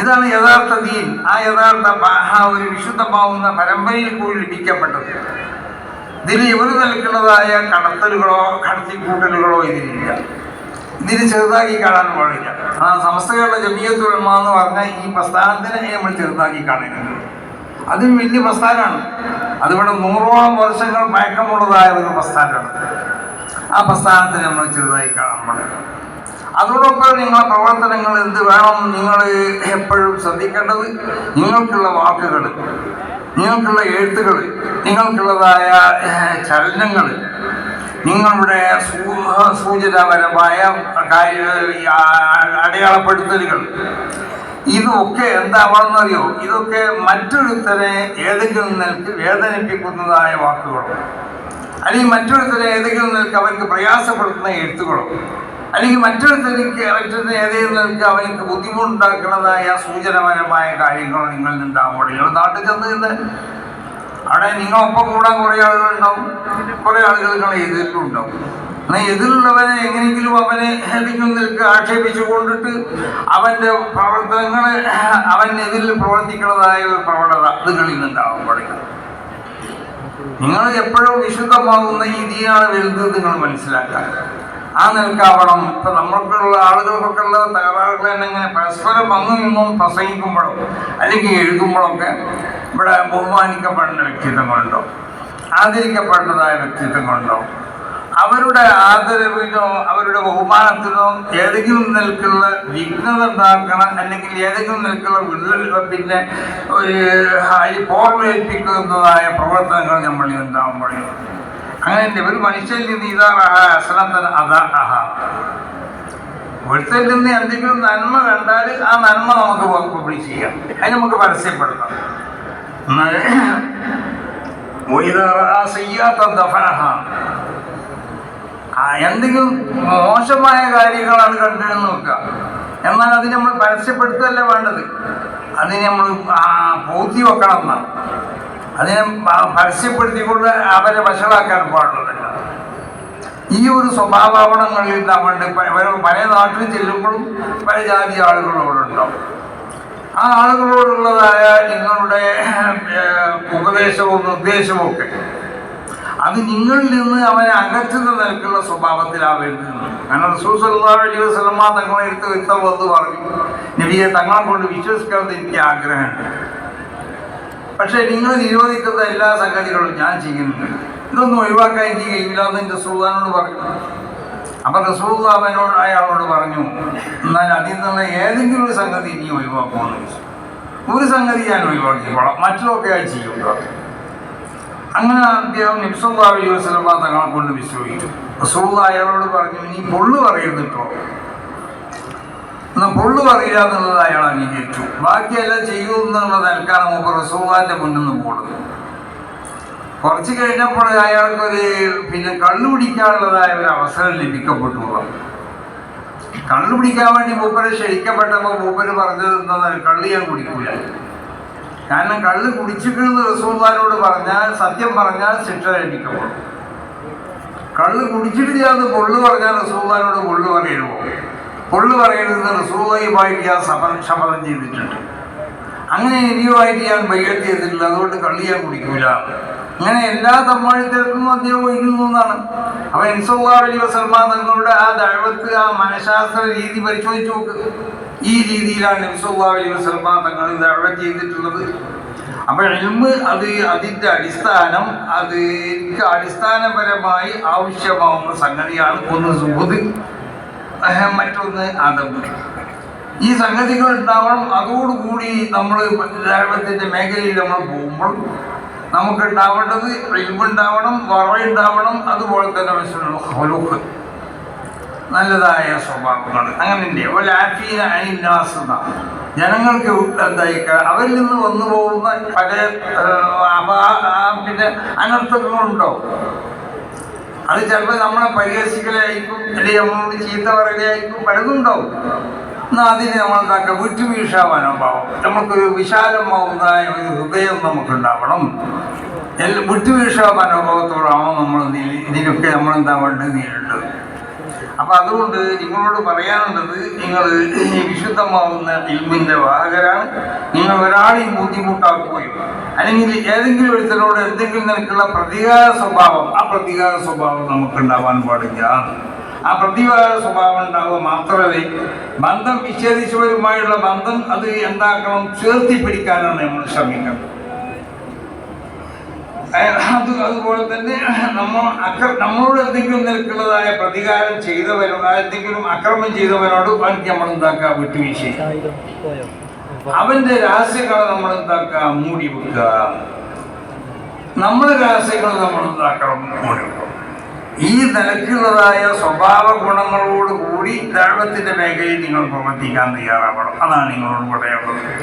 ഇതാണ് യഥാർത്ഥ ദീൻ. ആ യഥാർത്ഥ ആ ഒരു വിശുദ്ധമാവുന്ന പരമ്പരയിൽ കൂടി ലഭിക്കപ്പെട്ടത്. ഇതിന് ഇവർ നൽകുന്നതായ കടത്തലുകളോ കടത്തിക്കൂട്ടലുകളോ ഇതിനില്ല ഇതിന് ചെറുതാക്കി കാണാൻ പാടില്ല. ആ സമസ്തകളുടെ ജമീയത്തുൽമ എന്ന് പറഞ്ഞ ഈ പ്രസ്ഥാനത്തിനെ നമ്മൾ ചെറുതാക്കി കാണുന്നുണ്ട് അതും വലിയ പ്രസ്ഥാനമാണ്. അതിവിടെ നൂറോളം വർഷങ്ങൾ പഴക്കമുള്ളതായ ഒരു പ്രസ്ഥാനമാണ്. ആ പ്രസ്ഥാനത്തെ നമ്മൾ ചെറുതായി കാണാൻ പാടില്ല അതോടൊപ്പം നിങ്ങളെ പ്രവർത്തനങ്ങൾ എന്ത് വേണം നിങ്ങൾ എപ്പോഴും ശ്രദ്ധിക്കേണ്ടത് നിങ്ങൾക്കുള്ള വാക്കുകൾ നിങ്ങൾക്കുള്ള എഴുത്തുകൾ നിങ്ങൾക്കുള്ളതായ ചലനങ്ങൾ നിങ്ങളുടെ സൂചനാപരമായ കാര്യ ആ- അടയാളപ്പെടുത്തലുകൾ. ഇതൊക്കെ എന്താവാണെന്നറിയോ ഇതൊക്കെ മറ്റൊരുത്തരെ ഏതെങ്കിലും നിലയ്ക്ക് വേദനിപ്പിക്കുന്നതായ വാക്കുകളോ അല്ലെങ്കിൽ മറ്റൊരുത്തരെ ഏതെങ്കിലും നിലയ്ക്ക് അവർക്ക് പ്രയാസപ്പെടുത്തുന്ന എഴുത്തുകളോ. അല്ലെങ്കിൽ മറ്റൊരുത്തനിക്ക് മറ്റൊരു ഏതെങ്കിലും അവർക്ക് ബുദ്ധിമുട്ടുണ്ടാക്കുന്നതായ സൂചനപരമായ കാര്യങ്ങൾ നിങ്ങളിൽ നിന്നുണ്ടാകുമ്പോൾ നിങ്ങൾ നാട്ടിൽ ചെന്ന് നിന്ന് അവിടെ നിങ്ങളൊപ്പം കൂടാൻ കുറേ ആളുകളുണ്ടാവും. കുറേ ആളുകൾ നിങ്ങളെ എതിരിലും ഉണ്ടാവും എന്നാൽ എതിരുള്ളവനെ എങ്ങനെയെങ്കിലും അവനെ ഏതെങ്കിലും നിൽക്ക് ആക്ഷേപിച്ചു കൊണ്ടിട്ട് അവന്റെ പ്രവർത്തനങ്ങൾ അവനെതിരിൽ പ്രവർത്തിക്കുന്നതായ ഒരു പ്രവണത അതുകളിൽ നിന്നുണ്ടാവും പഠിക്കും നിങ്ങൾ എപ്പോഴും വിശുദ്ധമാകുന്ന രീതിയാണ് വരുന്നത് നിങ്ങൾ മനസ്സിലാക്കാൻ. ആ നിൽക്കാവണം. ഇപ്പൊ നമ്മൾക്കുള്ള ആളുകൾക്കൊക്കെ ഉള്ള തകരാറുകൾ ഇങ്ങനെ പരസ്പരം അങ്ങും ഇങ്ങും പ്രസംഗിക്കുമ്പോഴും അല്ലെങ്കിൽ എഴുതുമ്പോഴൊക്കെ ഇവിടെ ബഹുമാനിക്കപ്പെടേണ്ട വ്യക്തിത്വങ്ങളുണ്ടോ? ആദരിക്കപ്പെടേണ്ടതായ വ്യക്തിത്വങ്ങളുണ്ടോ? അവരുടെ ആദരവിനോ അവരുടെ ബഹുമാനത്തിനോ ഏതെങ്കിലും നിലക്കുള്ള വിഘ്നത ഉണ്ടാക്കണം അല്ലെങ്കിൽ ഏതെങ്കിലും നിലക്കുള്ള വിള്ളൽ പിന്നെ ഒരു ഹൈ പോർവേൽപ്പിക്കുന്നതായ പ്രവർത്തനങ്ങൾ നമ്മളിൽ ഉണ്ടാകുമ്പോഴേ അങ്ങനെ ഒരു മനുഷ്യനിൽ നിന്ന് ഇതാറാഹ അശ്രദ്ധൻ അതാഹ ഒരുത്തരിൽ നിന്ന് എന്തെങ്കിലും നന്മ കണ്ടാൽ ആ നന്മ നമുക്ക് പബ്ലിഷ് ചെയ്യാം. അതിന് നമുക്ക് പരസ്യപ്പെടുത്താം. എന്തെങ്കിലും മോശമായ കാര്യങ്ങളാണ് കണ്ടെന്ന് നോക്കുക. എന്നാൽ അതിനെ നമ്മൾ പരസ്യപ്പെടുത്തല്ല വേണ്ടത്? അതിനെ നമ്മൾ ബോധ്യം വെക്കണം എന്നാണ്. അതിനെ പരസ്യപ്പെടുത്തിക്കൊണ്ട് അവരെ വഷളാക്കാൻ പാടുള്ളതല്ല ഈ ഒരു സ്വഭാവങ്ങളിൽ നമ്മളുടെ പല- നാട്ടിൽ ചെല്ലുമ്പോഴും പല ജാതി ആളുകളോടുണ്ടാവും ആ ആളുകളോടുള്ളതായ നിങ്ങളുടെ ഉപദേശവും നിർദ്ദേശവും ഒക്കെ. അത് നിങ്ങളിൽ നിന്ന് അവനെ അകറ്റുന്ന നിലക്കുള്ള സ്വഭാവത്തിലാവേണ്ടത് കാരണം വസല്ലമ തങ്ങളെ എടുത്ത് വ്യക്തം വന്ന് പറഞ്ഞു. നബിയെ തങ്ങളെ കൊണ്ട് വിശ്വസിക്കാതെ എനിക്ക് ആഗ്രഹമുണ്ട്. പക്ഷേ നിങ്ങൾ നിരോധിക്കുന്ന എല്ലാ സംഗതികളും ഞാൻ ചെയ്യുന്നുണ്ട്. ഇതൊന്നും ഒഴിവാക്കാൻ എനിക്ക് കഴിയില്ല എന്ന് എന്റെ സുൽത്താനോട് പറഞ്ഞു. അപ്പൊ റസൂൽ അവനോട് അയാളോട് പറഞ്ഞു എന്നാൽ അതിൽ നിന്ന് ഏതെങ്കിലും ഒരു സംഗതി ഇനി ഒഴിവാക്കുമെന്ന് ചോദിച്ചു. ഒരു സംഗതി ഞാൻ ഒഴിവാക്കിക്കോളാം മറ്റൊക്കെ ഞാൻ ചെയ്യും. അങ്ങനെ അദ്ദേഹം നിബ്സല്ലാ അലൈഹി തങ്ങളെ കൊണ്ട് വിശ്വസിച്ചു റസൂൽ അയാളോട് പറഞ്ഞു നീ പൊള്ളു പറയരുത് പൊള്ളു പറയില്ല എന്നുള്ളത് അയാൾ അംഗീകരിച്ചു. ബാക്കിയെല്ലാം ചെയ്യൂ എന്നുള്ള തൽക്കാലം മൂപ്പർ റസൂലാന്റെ മുന്നിൽ നിന്ന് പോകുന്നത് കുറച്ച് കഴിഞ്ഞപ്പോൾ അയാൾക്കൊരു പിന്നെ കള്ളു പിടിക്കാനുള്ളതായ ഒരു അവസരം ലഭിക്കപ്പെട്ടു കള്ളു പിടിക്കാൻ വേണ്ടി മൂപ്പര് ക്ഷണിക്കപ്പെട്ടപ്പോൾ മൂപ്പര് പറഞ്ഞത് എന്താ കള്ള് ഞാൻ കുടിക്കൂല. കാരണം കള്ള് കുടിച്ചിട്ടെന്ന് റസൂൽദാനോട് പറഞ്ഞാൽ സത്യം പറഞ്ഞാൽ ശിക്ഷ ലഭിക്കപ്പെടും. കള്ള് കുടിച്ചിട്ടില്ല എന്ന് പൊള്ളു പറഞ്ഞാൽ റസൂൽദാനോട് പൊള്ളു പറയുമോ പൊള്ളു പറയുന്നത് റസൂലുമായിട്ട് ഞാൻ ശപഥം ശപഥം ചെയ്തിട്ടുണ്ട്. അങ്ങനെ ഇനിയുമായിട്ട് ഞാൻ ബയ്യത്ത് ചെയ്തിട്ടില്ല അതുകൊണ്ട് കള്ളി ഞാൻ കുടിക്കൂല. അങ്ങനെ എല്ലാ തമ്മാഴിത്തരത്തിനും അദ്ദേഹം ഒഴിക്കുന്നു എന്നാണ്. അപ്പൊ ഇൻസല്ലാ അലി വസൽമാൻ തങ്ങളുടെ ആ ദഴവത്ത് ആ മനഃശാസ്ത്ര രീതി പരിശോധിച്ചു നോക്ക്. ഈ രീതിയിലാണ് ഇൻസല്ലാ അലി വസൽമാൻ തങ്ങൾ ദഴവ ചെയ്തിട്ടുള്ളത്. അപ്പൊ എൽമ് അത് അതിന്റെ അടിസ്ഥാനം അത് എനിക്ക് അടിസ്ഥാനപരമായി ആവശ്യമാവുന്ന സംഗതിയാണ് ഒന്ന് സുബുദ് മറ്റൊന്ന് അതം ഈ സംഗതികൾ ഉണ്ടാവണം. അതോടുകൂടി നമ്മൾ ലാഭത്തിന്റെ മേഖലയിൽ നമ്മൾ പോകുമ്പോൾ നമുക്ക് ഉണ്ടാവേണ്ടത് ഇൽമുണ്ടാവണം വറയുണ്ടാവണം അതുപോലെ തന്നെ മനസ്സിലുള്ള ഹൊലുക്ക് നല്ലതായ സ്വഭാവങ്ങൾ. അങ്ങനെ അനിന്നാസ് ജനങ്ങൾക്ക് എന്തായിക്ക അവരിൽ നിന്ന് വന്നു പോകുന്ന പല പിന്നെ അനർത്ഥങ്ങളുണ്ടാവും അത് ചിലപ്പോൾ നമ്മളെ പരിഹസിക്കലായിരിക്കും അല്ലെങ്കിൽ നമ്മളോട് ചീത്ത പറയലായിരിക്കും പലതുണ്ടാവും. എന്നാൽ അതിന് നമ്മൾ എന്താക്കുക വിട്ടുവീഴ്ച മനോഭാവം നമുക്കൊരു വിശാലമാവുന്നതായ ഒരു ഹൃദയം നമുക്കുണ്ടാവണം. വിട്ടുവീഴ്ച മനോഭാവത്തോടാണോ നമ്മൾ ഇതിനൊക്കെ നമ്മൾ എന്താ വേണ്ടത് നേരിട്ടത് അപ്പൊ അതുകൊണ്ട് നിങ്ങളോട് പറയാനുള്ളത് നിങ്ങൾ വിശുദ്ധമാവുന്ന ഇൽമിന്റെ വാഹകരാണ്. നിങ്ങൾ ഒരാളെയും ബുദ്ധിമുട്ടാക്കുകയും അല്ലെങ്കിൽ ഏതെങ്കിലും ഒരുത്തരോട് എന്തെങ്കിലും നിനക്കുള്ള പ്രതികാര സ്വഭാവം ആ പ്രതികാര സ്വഭാവം നമുക്ക് ഉണ്ടാവാൻ പാടില്ല. ആ പ്രതികാര സ്വഭാവം ഉണ്ടാവുക മാത്രമേ ബന്ധം വിച്ഛേദിച്ചവരുമായുള്ള ബന്ധം അത് എന്താക്കണം? ചേർത്തി പിടിക്കാനാണ് നമ്മൾ ശ്രമിക്കുന്നത് അത് അതുപോലെ തന്നെ നമ്മൾ അക്ര നമ്മളോട് എന്തെങ്കിലും നിൽക്കുന്നതായ പ്രതികാരം ചെയ്തവരോട് എന്തെങ്കിലും അക്രമം ചെയ്തവനോട് വാങ്ങിക്ക് നമ്മൾ എന്താക്കുക വിട്ടുവീഴ്ച അവന്റെ രഹസ്യങ്ങളെ നമ്മൾ എന്താക്കുക മൂടി വെക്കുക. നമ്മുടെ രഹസ്യങ്ങൾ നമ്മൾ എന്താക്കണം? മൂടി ഈ നിലക്കുള്ളതായ സ്വഭാവ ഗുണങ്ങളോട് കൂടി ദൈവത്തിന്റെ മേഖലയിൽ നിങ്ങൾ പ്രവർത്തിക്കാൻ തയ്യാറാവണം. അതാണ് നിങ്ങളോട് പറയാനുള്ളത്.